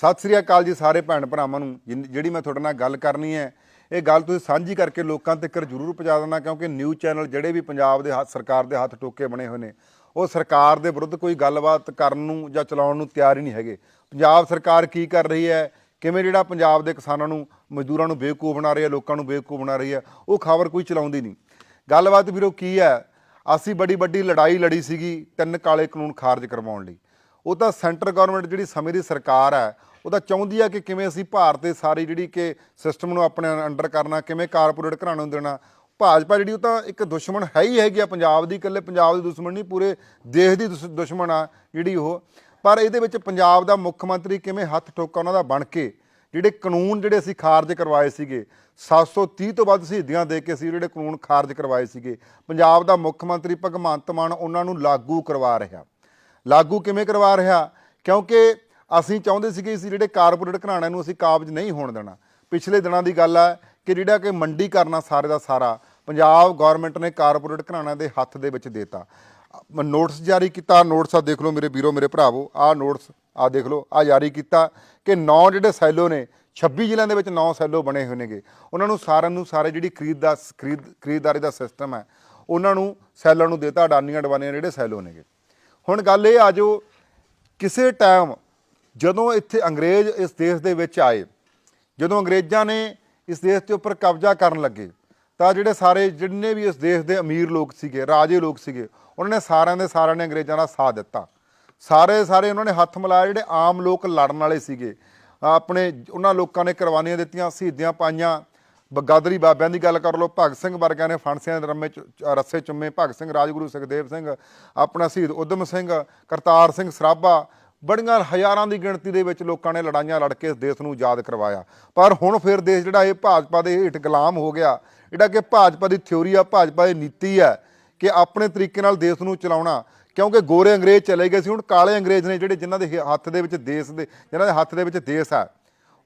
ਸਤਿ ਸ੍ਰੀ ਅਕਾਲ ਜੀ ਸਾਰੇ ਭੈਣ ਭਰਾਵਾਂ ਨੂੰ, ਜਿਨ- ਜਿਹੜੀ ਮੈਂ ਤੁਹਾਡੇ ਨਾਲ ਗੱਲ ਕਰਨੀ ਹੈ, ਇਹ ਗੱਲ ਤੁਸੀਂ ਸਾਂਝੀ ਕਰਕੇ ਲੋਕਾਂ ਤੱਕ ਜ਼ਰੂਰ ਪਹੁੰਚਾ ਦੇਣਾ ਕਿਉਂਕਿ ਨਿਊਜ਼ ਚੈਨਲ ਜਿਹੜੇ ਵੀ ਪੰਜਾਬ ਦੇ ਹੱਥ, ਸਰਕਾਰ ਦੇ ਹੱਥ ਟੋਕੇ ਬਣੇ ਹੋਏ ਨੇ, ਉਹ ਸਰਕਾਰ ਦੇ ਵਿਰੁੱਧ ਕੋਈ ਗੱਲਬਾਤ ਕਰਨ ਨੂੰ ਜਾਂ ਚਲਾਉਣ ਨੂੰ ਤਿਆਰ ਹੀ ਨਹੀਂ ਹੈਗੇ। ਪੰਜਾਬ ਸਰਕਾਰ ਕੀ ਕਰ ਰਹੀ ਹੈ? ਕਿਵੇਂ ਜਿਹੜਾ ਪੰਜਾਬ ਦੇ ਕਿਸਾਨਾਂ ਨੂੰ, ਮਜ਼ਦੂਰਾਂ ਨੂੰ ਬੇਵਕੂਫ ਬਣਾ ਰਹੀ ਹੈ, ਲੋਕਾਂ ਨੂੰ ਬੇਵਕੂਫ ਬਣਾ ਰਹੀ ਹੈ, ਉਹ ਖਬਰ ਕੋਈ ਚਲਾਉਂਦੀ ਨਹੀਂ। ਗੱਲਬਾਤ ਵੀਰੋ ਕੀ ਹੈ? ਅਸੀਂ ਬੜੀ ਵੱਡੀ ਲੜਾਈ ਲੜੀ ਸੀਗੀ ਤਿੰਨ ਕਾਲੇ ਕਾਨੂੰਨ ਖਾਰਜ ਕਰਵਾਉਣ ਲਈ। ਉਹ ਤਾਂ ਸੈਂਟਰ ਗਵਰਨਮੈਂਟ ਜਿਹੜੀ ਸਮੇਂ ਦੀ ਸਰਕਾਰ ਹੈ, ਉਹ ਤਾਂ ਚਾਹੁੰਦੀ ਆ ਕਿ ਕਿਵੇਂ ਅਸੀਂ ਭਾਰਤ ਦੇ ਸਾਰੀ ਜਿਹੜੀ ਕਿ ਸਿਸਟਮ ਨੂੰ ਆਪਣੇ ਅੰਡਰ ਕਰਨਾ, ਕਿਵੇਂ ਕਾਰਪੋਰੇਟ ਘਰਾਣੇ ਨੂੰ ਦੇਣਾ। ਭਾਜਪਾ ਜਿਹੜੀ ਉਹ ਤਾਂ ਇੱਕ ਦੁਸ਼ਮਣ ਹੈ ਹੀ ਹੈਗੀ ਆ, ਪੰਜਾਬ ਦੀ ਇਕੱਲੇ ਪੰਜਾਬ ਦੀ ਦੁਸ਼ਮਣ ਨਹੀਂ, ਪੂਰੇ ਦੇਸ਼ ਦੀ ਦੁਸ਼- ਦੁਸ਼ਮਣ ਆ ਜਿਹੜੀ ਉਹ। ਪਰ ਇਹਦੇ ਵਿੱਚ ਪੰਜਾਬ ਦਾ ਮੁੱਖ ਮੰਤਰੀ ਕਿਵੇਂ ਹੱਥ ਠੋਕਾ ਉਹਨਾਂ ਦਾ ਬਣ ਕੇ, ਜਿਹੜੇ ਕਾਨੂੰਨ ਜਿਹੜੇ ਅਸੀਂ ਖਾਰਜ ਕਰਵਾਏ ਸੀਗੇ 730 ਤੋਂ ਵੱਧ ਸ਼ਹੀਦੀਆਂ ਦੇ ਕੇ ਅਸੀਂ ਜਿਹੜੇ ਕਾਨੂੰਨ ਖਾਰਜ ਕਰਵਾਏ ਸੀਗੇ, ਪੰਜਾਬ ਦਾ ਮੁੱਖ ਮੰਤਰੀ ਭਗਵੰਤ ਮਾਨ ਉਹਨਾਂ ਨੂੰ ਲਾਗੂ ਕਰਵਾ ਰਿਹਾ। ਲਾਗੂ ਕਿਵੇਂ ਕਰਵਾ ਰਿਹਾ? ਕਿਉਂਕਿ ਅਸੀਂ ਚਾਹੁੰਦੇ ਸੀ ਕਿ ਅਸੀਂ ਜਿਹੜੇ ਕਾਰਪੋਰੇਟ ਘਰਾਣਿਆਂ ਨੂੰ ਅਸੀਂ ਕਾਬਜ ਨਹੀਂ ਹੋਣ ਦੇਣਾ। ਪਿਛਲੇ ਦਿਨਾਂ ਦੀ ਗੱਲ ਹੈ ਕਿ ਜਿਹੜਾ ਕਿ ਮੰਡੀ ਕਰਨਾ ਸਾਰੇ ਦਾ ਸਾਰਾ, ਪੰਜਾਬ ਗਵਰਨਮੈਂਟ ਨੇ ਕਾਰਪੋਰੇਟ ਘਰਾਣਿਆਂ ਦੇ ਹੱਥ ਦੇ ਵਿੱਚ ਦੇਤਾ। ਨੋਟਿਸ ਜਾਰੀ ਕੀਤਾ ਨੋਟਿਸ ਆ ਦੇਖ ਲਓ ਮੇਰੇ ਵੀਰੋ, ਮੇਰੇ ਭਰਾਵੋ ਆਹ ਨੋਟਿਸ ਆ ਦੇਖ ਲਓ, ਆ ਜਾਰੀ ਕੀਤਾ ਕਿ ਨੌ ਜਿਹੜੇ ਸੈਲੋ ਨੇ 26 ਜ਼ਿਲ੍ਹਿਆਂ ਦੇ ਵਿੱਚ ਨੌ ਸੈਲੋ ਬਣੇ ਹੋਏ ਨੇਗੇ। ਉਹਨਾਂ ਨੂੰ ਸਾਰਿਆਂ ਨੂੰ ਸਾਰੇ ਜਿਹੜੀ ਖਰੀਦ ਦਾ, ਖਰੀਦ, ਖਰੀਦਦਾਰੀ ਦਾ ਸਿਸਟਮ ਹੈ, ਉਹਨਾਂ ਨੂੰ ਸੈਲਾਂ ਨੂੰ ਦੇਤਾ ਅਡਾਨੀਆਂ ਅਡਵਾਨੀਆਂ ਜਿਹੜੇ ਸੈਲੋ ਨੇਗੇ। ਹੁਣ ਗੱਲ ਇਹ ਆ ਜੋ ਕਿਸੇ ਟਾਈਮ ਜਦੋਂ ਇੱਥੇ ਅੰਗਰੇਜ਼ ਇਸ ਦੇਸ਼ ਦੇ ਵਿੱਚ ਆਏ, ਜਦੋਂ ਅੰਗਰੇਜ਼ਾਂ ਨੇ ਇਸ ਦੇਸ਼ ਦੇ ਉੱਪਰ ਕਬਜ਼ਾ ਕਰਨ ਲੱਗੇ, ਤਾਂ ਜਿਹੜੇ ਸਾਰੇ ਜਿੰਨੇ ਵੀ ਇਸ ਦੇਸ਼ ਦੇ ਅਮੀਰ ਲੋਕ ਸੀਗੇ, ਰਾਜੇ ਲੋਕ ਸੀਗੇ, ਉਹਨਾਂ ਨੇ ਸਾਰਿਆਂ ਦੇ ਸਾਰਿਆਂ ਨੇ ਅੰਗਰੇਜ਼ਾਂ ਦਾ ਸਾਥ ਦਿੱਤਾ। ਸਾਰੇ ਸਾਰੇ ਉਹਨਾਂ ਨੇ ਹੱਥ ਮਿਲਾਇਆ ਜਿਹੜੇ ਆਮ ਲੋਕ ਲੜਨ ਵਾਲੇ ਸੀਗੇ, ਆਪਣੇ ਉਹਨਾਂ ਲੋਕਾਂ ਨੇ ਕੁਰਬਾਨੀਆਂ ਦਿੱਤੀਆਂ, ਸ਼ਹੀਦੀਆਂ ਪਾਈਆਂ ਗਾਦਰੀ ਬਾਬਿਆਂ ਦੀ ਗੱਲ ਕਰ ਲਓ, ਭਗਤ ਸਿੰਘ ਵਰਗਿਆਂ ਨੇ ਫਾਂਸੀਆਂ ਦੇ ਰੰਮੇ ਚ- ਰੱਸੇ ਚੁੰਮੇ ਭਗਤ ਸਿੰਘ, ਰਾਜਗੁਰੂ ਸੁਖਦੇਵ ਸਿੰਘ, ਆਪਣਾ ਸ਼ਹੀਦ ਉਦਮ ਸਿੰਘ, ਕਰਤਾਰ ਸਿੰਘ ਸਰਾਭਾ, ਬੜੀਆਂ ਹਜ਼ਾਰਾਂ ਦੀ ਗਿਣਤੀ ਦੇ ਵਿੱਚ ਲੋਕਾਂ ਨੇ ਲੜਾਈਆਂ ਲੜ ਕੇ ਇਸ ਦੇਸ਼ ਨੂੰ ਆਜ਼ਾਦ ਕਰਵਾਇਆ। ਪਰ ਹੁਣ ਫਿਰ ਦੇਸ਼ ਜਿਹੜਾ ਇਹ ਭਾਜਪਾ ਦੇ ਹੇਠ ਗੁਲਾਮ ਹੋ ਗਿਆ, ਜਿਹੜਾ ਕਿ ਭਾਜਪਾ ਦੀ ਥਿਉਰੀ ਆ, ਭਾਜਪਾ ਦੀ ਨੀਤੀ ਹੈ ਕਿ ਆਪਣੇ ਤਰੀਕੇ ਨਾਲ ਦੇਸ਼ ਨੂੰ ਚਲਾਉਣਾ, ਕਿਉਂਕਿ ਗੋਰੇ ਅੰਗਰੇਜ਼ ਚਲੇ ਗਏ ਸੀ, ਹੁਣ ਕਾਲੇ ਅੰਗਰੇਜ਼ ਨੇ ਜਿਹੜੇ ਜਿਨ੍ਹਾਂ ਦੇ ਹੱਥ ਦੇ ਵਿੱਚ ਦੇਸ਼ ਦੇ, ਜਿਨ੍ਹਾਂ ਦੇ ਹੱਥ ਦੇ ਵਿੱਚ ਦੇਸ਼ ਹੈ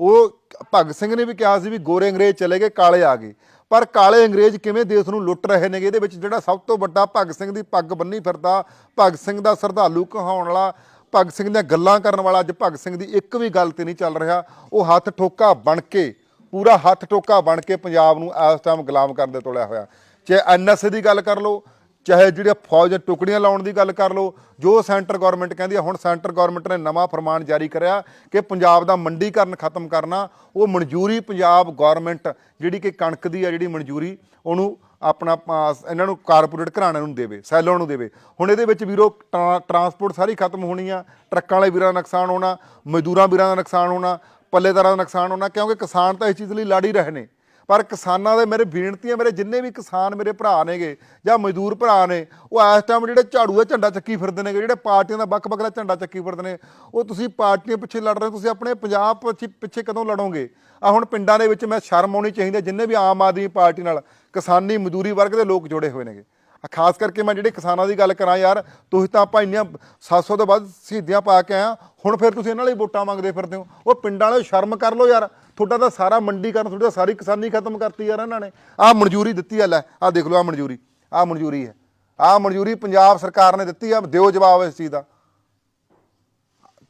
ਉਹ ਭਗਤ ਸਿੰਘ ਨੇ ਵੀ ਕਿਹਾ ਸੀ ਵੀ ਗੋਰੇ ਅੰਗਰੇਜ਼ ਚਲੇ ਗਏ, ਕਾਲੇ ਆ ਗਏ। ਪਰ ਕਾਲੇ ਅੰਗਰੇਜ਼ ਕਿਵੇਂ ਦੇਸ਼ ਨੂੰ ਲੁੱਟ ਰਹੇ ਨੇਗੇ? ਇਹਦੇ ਵਿੱਚ ਜਿਹੜਾ ਸਭ ਤੋਂ ਵੱਡਾ ਭਗਤ ਸਿੰਘ ਦੀ ਪੱਗ ਬੰਨੀ ਫਿਰਦਾ, ਭਗਤ ਸਿੰਘ ਦਾ ਸਰਧਾਲੂ ਕਹਾਉਣ ਵਾਲਾ, ਭਗਤ ਸਿੰਘ ਦੀਆਂ ਗੱਲਾਂ ਕਰਨ ਵਾਲਾ ਅੱਜ ਭਗਤ ਸਿੰਘ ਦੀ ਇੱਕ ਵੀ ਗੱਲ ਤੇ ਨਹੀਂ ਚੱਲ ਰਿਹਾ। ਉਹ ਹੱਥ ਠੋਕਾ ਬਣ ਕੇ, ਪੂਰਾ ਹੱਥ ਠੋਕਾ ਬਣ ਕੇ ਪੰਜਾਬ ਨੂੰ ਇਸ ਟਾਈਮ ਗੁਲਾਮ ਕਰਨ ਦੇ ਤੋਲਿਆ ਹੋਇਆ। ਚਾਹੇ ਐਨਐਸਏ ਦੀ ਗੱਲ ਕਰ ਲਓ ਚਾਹੇ ਜਿਹੜੇ ਫੌਜ ਦੀਆਂ ਟੁਕੜੀਆਂ ਲਾਉਣ ਦੀ ਗੱਲ ਕਰ ਲਓ, ਜੋ ਸੈਂਟਰ ਗਵਰਨਮੈਂਟ ਕਹਿੰਦੀ ਹੈ ਹੁਣ ਸੈਂਟਰ ਗਵਰਨਮੈਂਟ ਨੇ ਨਵਾਂ ਫਰਮਾਨ ਜਾਰੀ ਕਰਿਆ ਕਿ ਪੰਜਾਬ ਦਾ ਮੰਡੀਕਰਨ ਖਤਮ ਕਰਨਾ, ਉਹ ਮਨਜ਼ੂਰੀ ਪੰਜਾਬ ਗਵਰਨਮੈਂਟ ਜਿਹੜੀ ਕਿ ਕਣਕ ਦੀ ਆ, ਜਿਹੜੀ ਮਨਜ਼ੂਰੀ, ਉਹਨੂੰ ਆਪਣਾ ਇਹਨਾਂ ਨੂੰ ਕਾਰਪੋਰੇਟ ਘਰਾਣਿਆਂ ਨੂੰ ਦੇਵੇ ਸੈਲੋਂ ਨੂੰ ਦੇਵੇ। ਹੁਣ ਇਹਦੇ ਵਿੱਚ ਵੀਰੋ, ਟਰਾ- ਟਰਾਂਸਪੋਰਟ ਸਾਰੀ ਖਤਮ ਹੋਣੀ ਆ, ਟਰੱਕਾਂ ਵਾਲੇ ਵੀਰਾਂ ਦਾ ਨੁਕਸਾਨ ਹੋਣਾ, ਮਜ਼ਦੂਰਾਂ, ਵੀਰਾਂ ਦਾ ਨੁਕਸਾਨ ਹੋਣਾ, ਪੱਲੇਦਾਰਾਂ ਦਾ ਨੁਕਸਾਨ ਹੋਣਾ, ਕਿਉਂਕਿ ਕਿਸਾਨ ਤਾਂ ਇਸ ਚੀਜ਼ ਲਈ ਲੜ ਹੀ ਰਹੇ ਨੇ। ਪਰ ਕਿਸਾਨਾਂ ਦੇ ਮੇਰੇ ਬੇਨਤੀ ਹੈ ਮੇਰੇ ਜਿੰਨੇ ਵੀ ਕਿਸਾਨ ਮੇਰੇ ਭਰਾ ਨੇਗੇ ਜਾਂ ਮਜ਼ਦੂਰ ਭਰਾ ਨੇ ਉਹ ਇਸ ਟਾਈਮ ਜਿਹੜੇ ਝਾੜੂ ਦਾ ਝੰਡਾ ਚੱਕੀ ਫਿਰਦੇ ਨੇਗੇ ਜਿਹੜੇ ਪਾਰਟੀਆਂ ਦਾ ਵੱਖ-ਵੱਖ ਦਾ ਝੰਡਾ ਚੱਕੀ ਫਿਰਦੇ ਨੇ ਉਹ ਤੁਸੀਂ ਪਾਰਟੀਆਂ ਪਿੱਛੇ ਲੜ ਰਹੇ ਹੋ, ਤੁਸੀਂ ਆਪਣੇ ਪੰਜਾਬ ਪਿੱਛੇ ਪਿੱਛੇ ਕਦੋਂ ਲੜੋਗੇ? ਆ ਹੁਣ ਪਿੰਡਾਂ ਦੇ ਵਿੱਚ ਮੈਂ ਸ਼ਰਮ ਆਉਣੀ ਚਾਹੀਦੀ ਹੈ, ਜਿੰਨੇ ਵੀ ਆਮ ਆਦਮੀ ਪਾਰਟੀ ਨਾਲ ਕਿਸਾਨੀ ਮਜ਼ਦੂਰੀ ਵਰਗ ਦੇ ਲੋਕ ਜੁੜੇ ਹੋਏ ਨੇਗੇ। ਆ, ਖਾਸ ਕਰਕੇ ਮੈਂ ਜਿਹੜੇ ਕਿਸਾਨਾਂ ਦੀ ਗੱਲ ਕਰਾਂ ਯਾਰ, ਤੁਸੀਂ ਤਾਂ ਆਪਾਂ ਇੰਨੀਆਂ 700 ਤੋਂ ਵੱਧ ਸ਼ਹੀਦੀਆਂ ਪਾ ਕੇ ਆਇਆ ਹੁਣ ਫਿਰ ਤੁਸੀਂ ਇਹਨਾਂ ਲਈ ਵੋਟਾਂ ਮੰਗਦੇ ਫਿਰਦੇ ਹੋ। ਉਹ ਪਿੰਡਾਂ ਵਾਲੇ ਸ਼ਰਮ ਕਰ ਲਓ ਯਾਰ, ਤੁਹਾਡਾ ਤਾਂ ਸਾਰਾ ਮੰਡੀਕਰਨ ਤੁਹਾਡਾ ਸਾਰੀ ਕਿਸਾਨੀ ਖਤਮ ਕਰਤੀ ਯਾਰ ਇਹਨਾਂ ਨੇ। ਆਹ ਮਨਜ਼ੂਰੀ ਦਿੱਤੀ ਆ, ਲੈ ਆਹ ਦੇਖ ਲਓ ਆਹ ਮਨਜ਼ੂਰੀ ਆਹ ਮਨਜ਼ੂਰੀ ਹੈ। ਆਹ ਮਨਜ਼ੂਰੀ ਪੰਜਾਬ ਸਰਕਾਰ ਨੇ ਦਿੱਤੀ ਆ, ਦਿਓ ਜਵਾਬ ਇਸ ਚੀਜ਼ ਦਾ।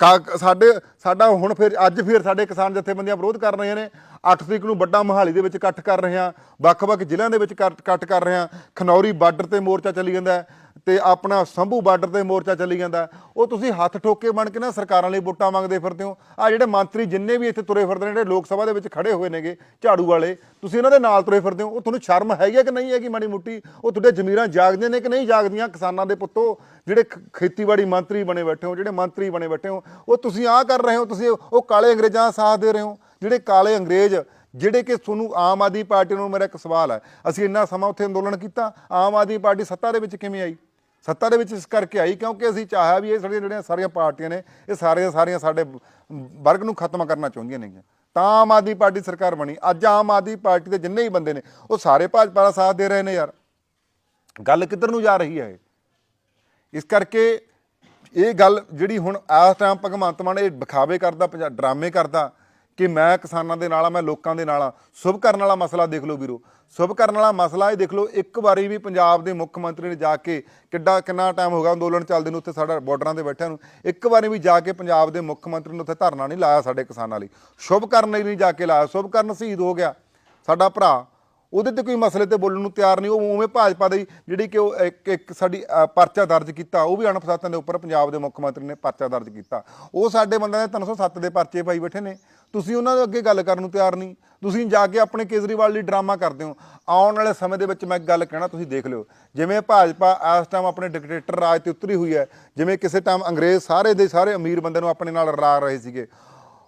ਕਾ ਸਾਡੇ ਸਾਡਾ ਹੁਣ ਫਿਰ ਅੱਜ ਫਿਰ ਸਾਡੇ ਕਿਸਾਨ ਜਥੇਬੰਦੀਆਂ ਵਿਰੋਧ ਕਰ ਰਹੀਆਂ ਨੇ। 8 ਤਰੀਕ ਨੂੰ ਵੱਡਾ ਮਹਾਲੀ ਦੇ ਵਿੱਚ ਇਕੱਠ ਕਰ ਰਹੇ ਹਾਂ। ਵੱਖ-ਵੱਖ ਜ਼ਿਲ੍ਹਿਆਂ ਦੇ ਵਿੱਚ ਇਕੱਠ ਇਕੱਠ ਕਰ ਰਹੇ ਹਾਂ। ਖਨੌਰੀ ਬਾਰਡਰ ਤੇ ਮੋਰਚਾ ਚੱਲੀ ਜਾਂਦਾ ਹੈ। ਤੇ ਆਪਣਾ ਸੰਭੂ ਬਾਰਡਰ ਤੇ ਮੋਰਚਾ ਚੱਲੀ ਜਾਂਦਾ। ਉਹ ਤੁਸੀਂ ਹੱਥ ਠੋਕੇ ਬਣ ਕੇ ਨਾ ਸਰਕਾਰਾਂ ਲਈ ਵੋਟਾਂ ਮੰਗਦੇ ਫਿਰਦੇ ਹੋ। ਆ ਜਿਹੜੇ ਮੰਤਰੀ ਜਿੰਨੇ ਵੀ ਇੱਥੇ ਤੁਰੇ ਫਿਰਦੇ ਨੇ, ਜਿਹੜੇ ਲੋਕ ਸਭਾ ਦੇ ਵਿੱਚ ਖੜੇ ਹੋਏ ਨੇਗੇ, ਝਾੜੂ ਵਾਲੇ, ਤੁਸੀਂ ਇਹਨਾਂ ਦੇ ਨਾਲ ਤੁਰੇ ਫਿਰਦੇ ਹੋ। ਉਹ ਤੁਹਾਨੂੰ ਸ਼ਰਮ ਹੈਗੀ ਹੈ ਕਿ ਨਹੀਂ ਹੈਗੀ ਮਾੜੀ ਮੁੱਟੀ? ਉਹ ਤੁਹਾਡੇ ਜ਼ਮੀਰਾਂ ਜਾਗਦੀਆਂ ਨੇ ਕਿ ਨਹੀਂ ਜਾਗਦੀਆਂ ਕਿਸਾਨਾਂ ਦੇ ਪੁੱਤੋ? ਜਿਹੜੇ ਖੇਤੀਬਾੜੀ ਮੰਤਰੀ ਬਣੇ ਬੈਠੇ ਹੋ, ਜਿਹੜੇ ਮੰਤਰੀ ਬਣੇ ਬੈਠੇ ਹੋ, ਉਹ ਤੁਸੀਂ ਆਹ ਕਰ ਰਹੇ ਹੋ, ਤੁਸੀਂ ਉਹ ਕਾਲੇ ਅੰਗਰੇਜ਼ਾਂ ਦਾ ਸਾਥ ਦੇ ਰਹੇ ਹੋ। ਜਿਹੜੇ ਕਾਲੇ ਅੰਗਰੇਜ਼, ਜਿਹੜੇ ਕਿ ਤੁਹਾਨੂੰ ਆਮ ਆਦਮੀ ਪਾਰਟੀ ਨੂੰ ਮੇਰਾ ਇੱਕ ਸਵਾਲ ਹੈ, ਅਸੀਂ ਇੰਨਾ ਸਮਾਂ ਉੱਥੇ ਅੰਦੋਲਨ ਕੀਤਾ, ਆਮ ਆਦਮੀ ਪਾਰਟੀ ਸੱਤਾ ਦੇ ਵਿੱਚ ਕਿਵੇਂ ਆਈ? ਸੱਤਾ ਦੇ ਵਿੱਚ ਇਸ ਕਰਕੇ ਆਈ ਕਿਉਂਕਿ ਅਸੀਂ ਚਾਹਿਆ ਵੀ ਇਹ ਸਾਡੀਆਂ ਜਿਹੜੀਆਂ ਸਾਰੀਆਂ ਪਾਰਟੀਆਂ ਨੇ, ਇਹ ਸਾਰੀਆਂ ਸਾਰੀਆਂ ਸਾਡੇ ਵਰਗ ਨੂੰ ਖਤਮ ਕਰਨਾ ਚਾਹੁੰਦੀਆਂ ਨੇਗੀਆਂ। ਤਾਂ ਆਮ ਆਦਮੀ ਪਾਰਟੀ ਸਰਕਾਰ ਬਣੀ। ਅੱਜ ਆਮ ਆਦਮੀ ਪਾਰਟੀ ਦੇ ਜਿੰਨੇ ਹੀ ਬੰਦੇ ਨੇ, ਉਹ ਸਾਰੇ ਭਾਜਪਾ ਦਾ ਸਾਥ ਦੇ ਰਹੇ ਨੇ ਯਾਰ। ਗੱਲ ਕਿੱਧਰ ਨੂੰ ਜਾ ਰਹੀ ਹੈ ਇਹ? ਇਸ ਕਰਕੇ ਇਹ ਗੱਲ ਜਿਹੜੀ ਹੁਣ ਇਸ ਟਾਈਮ ਭਗਵੰਤ ਮਾਨ ਇਹ ਵਿਖਾਵੇ ਕਰਦਾ, ਪੰਜਾ, ਡਰਾਮੇ ਕਰਦਾ ਕਿ ਮੈਂ ਕਿਸਾਨਾਂ ਦੇ ਨਾਲ ਆ, ਮੈਂ ਲੋਕਾਂ ਦੇ ਨਾਲ ਆ। ਸ਼ੁਭ ਕਰਨ ਵਾਲਾ ਮਸਲਾ ਦੇਖ ਲਓ ਵੀਰੋ। ਸ਼ੁਭ ਕਰਨ ਵਾਲਾ ਮਸਲਾ ਇਹ ਦੇਖ ਲਓ, ਇੱਕ ਵਾਰੀ ਵੀ ਪੰਜਾਬ ਦੇ ਮੁੱਖ ਮੰਤਰੀ ਨੇ ਜਾ ਕੇ ਕਿੱਡਾ, ਕਿੰਨਾ ਟਾਈਮ ਹੋ ਗਿਆ ਅੰਦੋਲਨ ਚੱਲਦੇ ਨੂੰ ਉੱਥੇ ਸਾਡਾ ਬਾਰਡਰਾਂ ਤੇ ਬੈਠਿਆਂ ਨੂੰ। ਇੱਕ ਵਾਰੀ ਵੀ ਜਾ ਕੇ ਪੰਜਾਬ ਦੇ ਮੁੱਖ ਮੰਤਰੀ ਨੇ ਉੱਥੇ ਧਰਨਾ ਨਹੀਂ ਲਾਇਆ ਸਾਡੇ ਕਿਸਾਨਾਂ ਲਈ। ਸ਼ੁਭ ਕਰਨ ਲਈ ਨਹੀਂ ਜਾ ਕੇ ਲਾਇਆ। ਸ਼ੁਭ ਕਰਨ ਸ਼ਹੀਦ ਹੋ ਗਿਆ ਸਾਡਾ ਭਰਾ। ਉਹਦੇ ਤੇ ਕੋਈ ਮਸਲੇ ਤੇ ਬੋਲਣ ਨੂੰ ਤਿਆਰ ਨਹੀਂ, ਉਹ ਉਵੇਂ ਭਾਜਪਾ ਦੀ ਜਿਹੜੀ ਕਿ ਉਹ ਇੱਕ ਇੱਕ ਸਾਡੀ ਪਰਚਾ ਦਰਜ ਕੀਤਾ, ਉਹ ਵੀ ਅਣਪਛਾਤਾਂ ਦੇ ਉੱਪਰ ਪੰਜਾਬ ਦੇ ਮੁੱਖ ਮੰਤਰੀ ਨੇ ਪਰਚਾ ਦਰਜ ਕੀਤਾ। ਉਹ ਸਾਡੇ ਬੰਦਿਆਂ ਦੇ 307 ਦੇ ਪਰਚੇ ਪਾਈ ਬੈਠੇ ਨੇ। ਤੁਸੀਂ ਉਹਨਾਂ ਦੇ ਅੱਗੇ ਗੱਲ ਕਰਨ ਨੂੰ ਤਿਆਰ ਨਹੀਂ। ਤੁਸੀਂ ਜਾ ਕੇ ਆਪਣੇ ਕੇਜਰੀਵਾਲ ਲਈ ਡਰਾਮਾ ਕਰਦੇ ਹੋ। ਆਉਣ ਵਾਲੇ ਸਮੇਂ ਦੇ ਵਿੱਚ ਮੈਂ ਇੱਕ ਗੱਲ ਕਹਿਣਾ, ਤੁਸੀਂ ਦੇਖ ਲਿਓ। ਜਿਵੇਂ ਭਾਜਪਾ ਇਸ ਟਾਈਮ ਆਪਣੇ ਡਿਕਟੇਟਰ ਰਾਜ ਤੇ ਉਤਰੀ ਹੋਈ ਹੈ, ਜਿਵੇਂ ਕਿਸੇ ਟਾਈਮ ਅੰਗਰੇਜ਼ ਸਾਰੇ ਦੇ ਸਾਰੇ ਅਮੀਰ ਬੰਦੇ ਨੂੰ ਆਪਣੇ ਨਾਲ ਰਲਾ ਰਹੇ ਸੀਗੇ,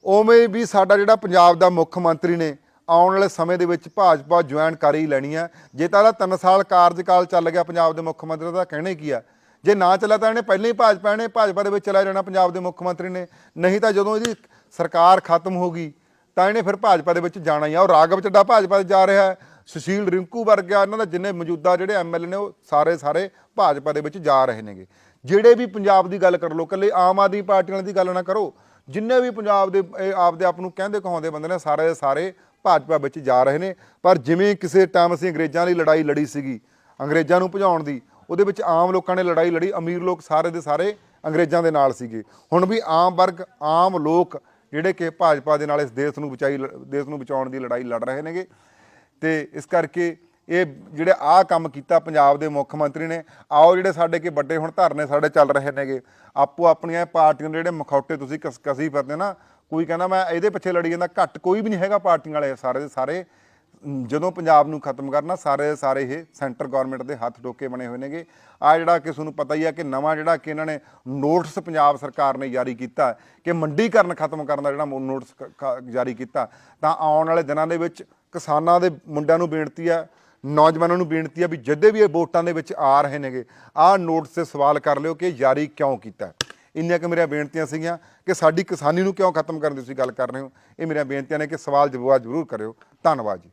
ਉਵੇਂ ਵੀ ਸਾਡਾ ਜਿਹੜਾ ਪੰਜਾਬ ਦਾ ਮੁੱਖ ਮੰਤਰੀ ਨੇ ਆਉਣ ਵਾਲੇ ਸਮੇਂ ਦੇ ਵਿੱਚ ਭਾਜਪਾ ਜੁਆਇਨ ਕਰ ਹੀ ਲੈਣੀ ਹੈ। ਜੇ ਤਾਂ ਇਹਦਾ 3 ਸਾਲ ਕਾਰਜਕਾਲ ਚੱਲ ਗਿਆ ਪੰਜਾਬ ਦੇ ਮੁੱਖ ਮੰਤਰੀ ਦਾ ਕਹਿਣੇ ਕੀ ਆ ਜੇ ਨਾ ਚੱਲਿਆ ਤਾਂ ਇਹਨੇ ਪਹਿਲਾਂ ਹੀ ਭਾਜਪਾ ਨੇ ਭਾਜਪਾ ਦੇ ਵਿੱਚ ਚਲਾ ਜਾਣਾ ਪੰਜਾਬ ਦੇ ਮੁੱਖ ਮੰਤਰੀ ਨੇ। ਨਹੀਂ ਤਾਂ ਜਦੋਂ ਇਹਦੀ ਸਰਕਾਰ ਖਤਮ ਹੋ ਗਈ, ਤਾਂ ਇਹਨੇ ਫਿਰ ਭਾਜਪਾ ਦੇ ਵਿੱਚ ਜਾਣਾ ਹੀ ਆ। ਉਹ ਰਾਗਵ ਚੱਡਾ ਭਾਜਪਾ ਦੇ ਜਾ ਰਿਹਾ ਹੈ, ਸੁਸ਼ੀਲ ਰਿੰਕੂ ਵਰਗਾ ਇਹਨਾਂ ਦਾ ਜਿੰਨੇ ਮੌਜੂਦਾ ਜਿਹੜੇ ਐਮਐਲਏ ਨੇ, ਉਹ ਸਾਰੇ ਸਾਰੇ ਭਾਜਪਾ ਦੇ ਵਿੱਚ ਜਾ ਰਹੇ ਨੇਗੇ। ਜਿਹੜੇ ਵੀ ਪੰਜਾਬ ਦੀ ਗੱਲ ਕਰ ਲੋ ਕੱਲੇ ਆਮ ਆਦਮੀ ਪਾਰਟੀ ਵਾਲਿਆਂ ਦੀ ਗੱਲ ਨਾ ਕਰੋ। ਜਿੰਨੇ ਵੀ ਪੰਜਾਬ ਦੇ, ਇਹ ਆਪਦੇ ਆਪ ਨੂੰ ਕਹਿੰਦੇ ਕਹਾਉਂਦੇ ਬੰਦੇ ਨੇ, ਸਾਰੇ ਸਾਰੇ ਭਾਜਪਾ ਵਿੱਚ ਜਾ ਰਹੇ ਨੇ। ਪਰ ਜਿਵੇਂ ਕਿਸੇ ਟਾਈਮ ਅਸੀਂ ਅੰਗਰੇਜ਼ਾਂ ਲਈ ਲੜਾਈ ਲੜੀ ਸੀਗੀ, ਅੰਗਰੇਜ਼ਾਂ ਨੂੰ ਭਜਾਉਣ ਦੀ, ਉਹਦੇ ਵਿੱਚ ਆਮ ਲੋਕਾਂ ਨੇ ਲੜਾਈ ਲੜੀ, ਅਮੀਰ ਲੋਕ ਸਾਰੇ ਦੇ ਸਾਰੇ ਅੰਗਰੇਜ਼ਾਂ ਦੇ ਨਾਲ ਸੀਗੇ। ਹੁਣ ਵੀ ਆਮ ਵਰਗ, ਆਮ ਲੋਕ ਜਿਹੜੇ ਕਿ ਭਾਜਪਾ ਦੇ ਨਾਲ ਇਸ ਦੇਸ਼ ਨੂੰ ਬਚਾਈ ਦੇਸ਼ ਨੂੰ ਬਚਾਉਣ ਦੀ ਲੜਾਈ ਲੜ ਰਹੇ ਨੇਗੇ। ਤੇ ਇਸ ਕਰਕੇ ਇਹ ਜਿਹੜੇ ਆਹ ਕੰਮ ਕੀਤਾ ਪੰਜਾਬ ਦੇ ਮੁੱਖ ਮੰਤਰੀ ਨੇ, ਆਓ ਜਿਹੜੇ ਸਾਡੇ ਕੇ ਵੱਡੇ ਹੁਣ ਧਰਨੇ ਸਾਡੇ ਚੱਲ ਰਹੇ ਨੇਗੇ ਆਪੋ ਆਪਣੀਆਂ ਪਾਰਟੀਆਂ ਦੇ ਜਿਹੜੇ ਮਖੌਟੇ ਤੁਸੀਂ ਕਸ ਕਸੀ ਫਿਰਦੇ ਨਾ ਕੋਈ ਕਹਿੰਦਾ ਮੈਂ ਇਹਦੇ ਪਿੱਛੇ ਲੜੀ ਜਾਂਦਾ, ਘੱਟ ਕੋਈ ਵੀ ਨਹੀਂ ਹੈਗਾ ਪਾਰਟੀਆਂ ਵਾਲੇ ਸਾਰੇ ਦੇ ਸਾਰੇ। ਜਦੋਂ ਪੰਜਾਬ ਨੂੰ ਖਤਮ ਕਰਨਾ, ਸਾਰੇ ਦੇ ਸਾਰੇ ਇਹ ਸੈਂਟਰ ਗਵਰਨਮੈਂਟ ਦੇ ਹੱਥ ਟੋਕੇ ਬਣੇ ਹੋਏ ਨੇਗੇ। ਆ ਜਿਹੜਾ ਕਿ ਤੁਹਾਨੂੰ ਪਤਾ ਹੀ ਆ ਕਿ ਨਵਾਂ ਜਿਹੜਾ ਕਿ ਇਹਨਾਂ ਨੇ ਨੋਟਿਸ ਪੰਜਾਬ ਸਰਕਾਰ ਨੇ ਜਾਰੀ ਕੀਤਾ ਕਿ ਮੰਡੀਕਰਨ ਖਤਮ ਕਰਨ ਦਾ ਜਿਹੜਾ ਨੋਟਿਸ ਕ- ਜਾਰੀ ਕੀਤਾ। ਤਾਂ ਆਉਣ ਵਾਲੇ ਦਿਨਾਂ ਦੇ ਵਿੱਚ ਕਿਸਾਨਾਂ ਦੇ ਮੁੰਡਿਆਂ ਨੂੰ ਬੇਨਤੀ ਆ, ਨੌਜਵਾਨਾਂ ਨੂੰ ਬੇਨਤੀ ਆ ਵੀ ਜਦੇ ਵੀ ਇਹ ਵੋਟਾਂ ਦੇ ਵਿੱਚ ਆ ਰਹੇ ਨੇਗੇ, ਆਹ ਨੋਟਿਸ ਤੇ ਸਵਾਲ ਕਰ ਲਿਓ ਕਿ ਜਾਰੀ ਕਿਉਂ ਕੀਤਾ। ਇੰਨੀਆਂ ਕਿ ਮੇਰੀਆਂ ਬੇਨਤੀਆਂ ਸੀਗੀਆਂ ਕਿ ਸਾਡੀ ਕਿਸਾਨੀ ਨੂੰ ਕਿਉਂ ਖਤਮ ਕਰਨ ਦੀ ਤੁਸੀਂ ਗੱਲ ਕਰ ਰਹੇ ਹੋ? ਇਹ ਮੇਰੀਆਂ ਬੇਨਤੀਆਂ ਨੇ ਕਿ ਸਵਾਲ ਜਵਾਬ ਜ਼ਰੂਰ ਕਰਿਓ। ਧੰਨਵਾਦ ਜੀ।